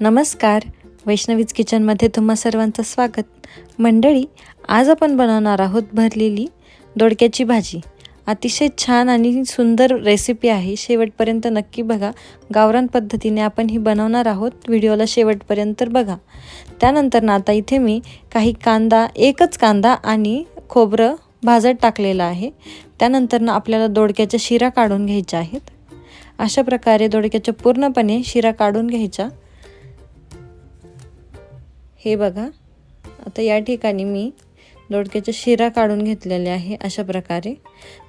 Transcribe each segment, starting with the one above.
नमस्कार. वैष्णवीज किचनमध्ये तुम्हा सर्वांचं स्वागत. मंडळी आज आपण बनवणार आहोत भरलेली दोडक्याची भाजी. अतिशय छान आणि सुंदर रेसिपी आहे. शेवटपर्यंत नक्की बघा. गावरान पद्धतीने आपण ही बनवणार आहोत. व्हिडिओला शेवटपर्यंत बघा. त्यानंतर ना आता इथे मी काही कांदा एकच कांदा आणि खोबरं भाजत टाकलेलं आहे. त्यानंतर ना आपल्याला दोडक्याच्या शिरा काढून घ्यायच्या आहेत. अशा प्रकारे दोडक्याच्या पूर्णपणे शिरा काढून घ्यायच्या. हे बघा. आता या ठिकाणी मी दोडक्याच्या शिरा काढून घेतलेल्या आहे अशा प्रकारे.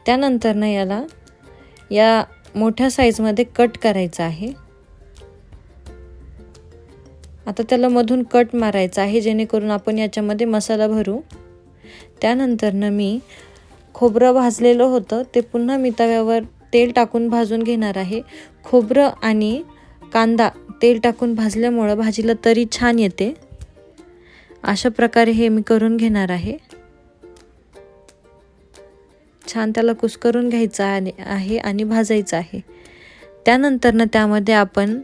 त्यानंतर ना याला या मोठ्या साईजमध्ये कट करायचं आहे. आता त्याला मधून कट मारायचा आहे जेणेकरून आपण याच्यामध्ये मसाला भरू. त्यानंतरनं मी खोबरं भाजलेलं होतं ते पुन्हा मी तव्यावर तेल टाकून भाजून घेणार आहे. खोबरं आणि कांदा तेल टाकून भाजल्यामुळं भाजीला तरी छान येते. अशा प्रकारे हे मी करून घेणार आहे. छान त्याला कुस्करून घ्यायचं आहे आणि भाजायचं आहे. त्यानंतरनं त्यामध्ये आपण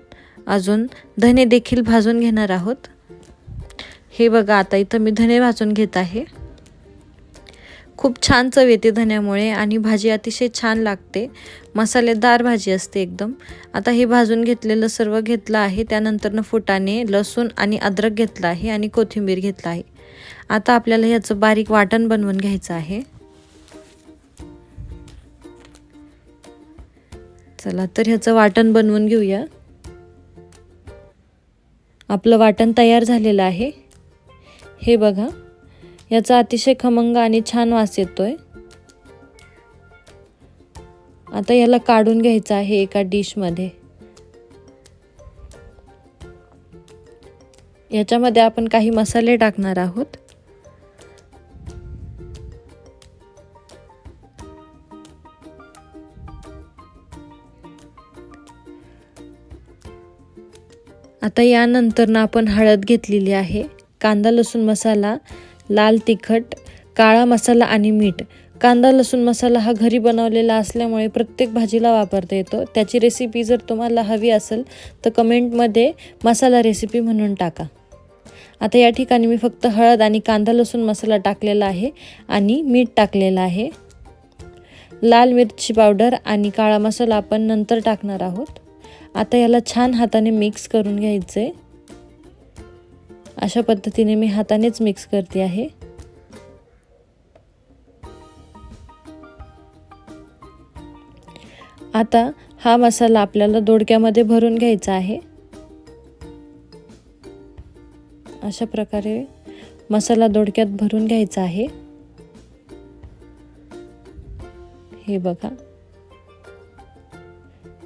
अजून धने देखील भाजून घेणार आहोत. हे बघा आता इथं मी धने भाजून घेत आहे. खूप छान चव येते धन्यामुळे आणि भाजी अतिशय छान लागते. मसालेदार भाजी असते एकदम. आता हे भाजून घेतलेलं सर्व घेतलं आहे. त्यानंतरनं फुटाने लसूण आणि अद्रक घेतलं आहे आणि कोथिंबीर घेतलं आहे. आता आपल्याला ह्याचं बारीक वाटण बनवून घ्यायचं आहे. चला तर ह्याचं वाटण बनवून घेऊया. आपलं वाटण तयार झालेलं आहे. हे बघा. याचा अतिशय खमंग आणि छान वास येतोय. आता याला काढून घ्यायचं आहे एका डिशमध्ये. याच्यामध्ये आपण काही मसाले टाकणार आहोत. आता यानंतर ना आपण हळद घेतलेली आहे. कांदा लसूण मसाला लाल तिखट काळा मसाला आणि मीठ. कांदा लसूण मसाला हा घरी बनवलेला असल्यामुळे प्रत्येक भाजीला वापरता येतो. त्याची रेसिपी जर तुम्हाला हवी असेल तर कमेंटमध्ये मसाला रेसिपी म्हणून टाका. आता या ठिकाणी मी फक्त हळद आणि कांदा लसूण मसाला टाकलेला आहे आणि मीठ टाकलेलं आहे. लाल मिरची पावडर आणि काळा मसाला आपण नंतर टाकणार आहोत. आता याला छान हाताने मिक्स करून घ्यायचं आहे अशा पद्धतीने मी हातानेच मिक्स करते आहे. आता हा मसाला आपल्याला दोडक्यामध्ये भरून घ्यायचा आहे. अशा प्रकारे मसाला दोडक्यात भरून घ्यायचा आहे. हे बघा.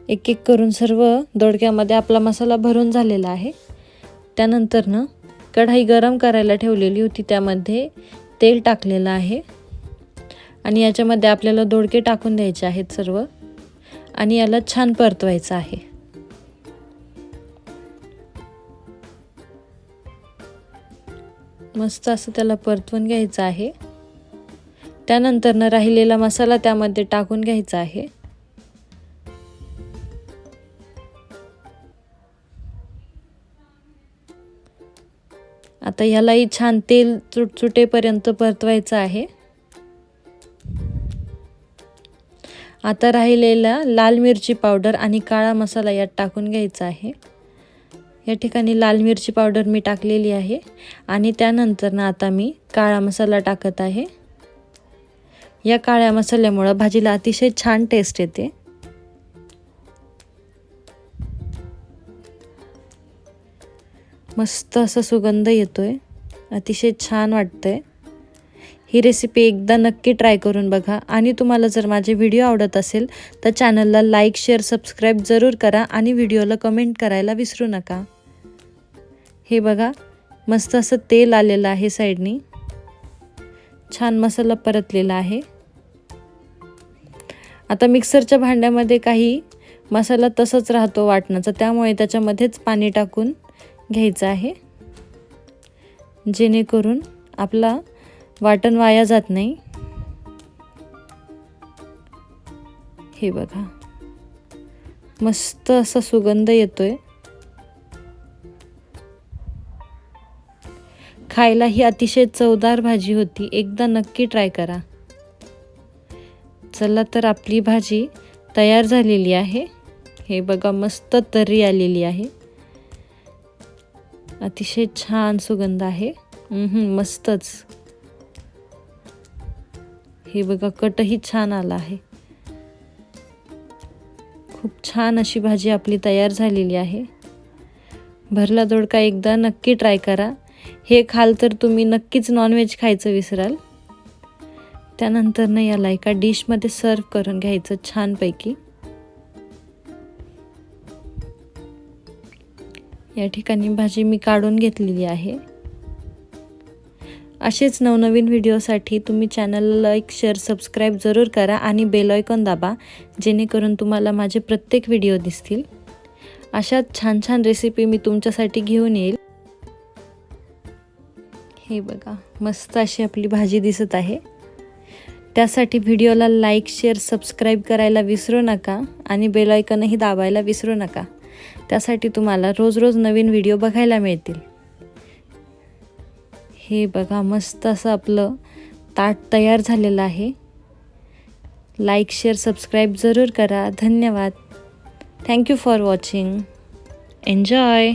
एक एक करून सर्व दोडक्यामध्ये आपला मसाला भरून झालेला आहे. त्यानंतर ना कढाई गरम करायला ठेवलेली होती त्यामध्ये तेल टाकलेलं आहे. आणि याच्यामध्ये आपल्याला दोडके टाकून द्यायचे आहेत सर्व. आणि याला छान परतवायचं आहे. मस्त असं त्याला परतवून घ्यायचं आहे. त्यानंतरनं राहिलेला मसाला त्यामध्ये टाकून घ्यायचा आहे. आता ह्यालाही छान तेल चुटचुटेपर्यंत परतवायचं आहे. आता राहिलेला लाल मिरची पावडर आणि काळा मसाला यात टाकून घ्यायचा आहे. या ठिकाणी लाल मिरची पावडर मी टाकलेली आहे आणि त्यानंतर ना आता मी काळा मसाला टाकत आहे. या काळ्या मसाल्यामुळं भाजीला अतिशय छान टेस्ट येते. मस्त असा सुगंध येतो आहे अतिशय छान वाटतंय. ही रेसिपी एकदा नक्की ट्राय करून बघा. आणि तुम्हाला जर माझे व्हिडिओ आवडत असेल तर चॅनलला लाईक शेअर सबस्क्राईब जरूर करा आणि व्हिडिओला कमेंट करायला विसरू नका. हे बघा मस्त असं तेल आलेलं आहे साईडनी छान मसाला परतलेला आहे. आता मिक्सरच्या भांड्यामध्ये काही मसाला तसंच राहतो वाटण्याचा त्यामुळे त्याच्यामध्येच पाणी टाकून घ्यायचं आहे. जेणेकरून आपला वाटण वाया जात नाही. हे बघा. मस्त असा सुगंध येतोय. खायला ही अतिशय चवदार भाजी होती. एकदा नक्की ट्राय करा. चला तर आपली भाजी तयार झालेली आहे. हे बघा मस्त तर्री आलेली आहे. अतिशय छान सुगंध आहे. मस्तच. हे बघा कटही छान आला आहे. खूप छान अशी भाजी आपली तयार झालेली आहे. भरला दोडका एकदा नक्की ट्राय करा. हे खाल तर तुम्ही नक्कीच नॉनव्हेज खायचं विसराल. त्यानंतर ना याला एका डिशमध्ये सर्व करून घ्यायचं छानपैकी. या ठिकाणी भाजी मी काढून घेतलेली आहे. असेच नवनवीन व्हिडिओसाठी तुम्ही चॅनलला लाईक शेअर सबस्क्राईब जरूर करा आणि बेल आयकॉन दाबा जेणेकरून तुम्हाला माझे प्रत्येक व्हिडिओ दिसतील. अशा छान छान रेसिपी मी तुमच्यासाठी घेऊन येईल. हे बघा मस्त अशी आपली भाजी दिसत आहे. त्यासाठी व्हिडिओला लाईक शेअर सबस्क्राईब करायला विसरू नका आणि बेल आयकॉनही दाबायला विसरू नका. त्यासाठी तुम्हाला रोज रोज नवीन व्हिडिओ बघायला मिळतील. हे बघा मस्त असं आपलं ताट तयार झालेलं आहे. लाईक शेअर सबस्क्राईब जरूर करा. धन्यवाद. Thank you for watching enjoy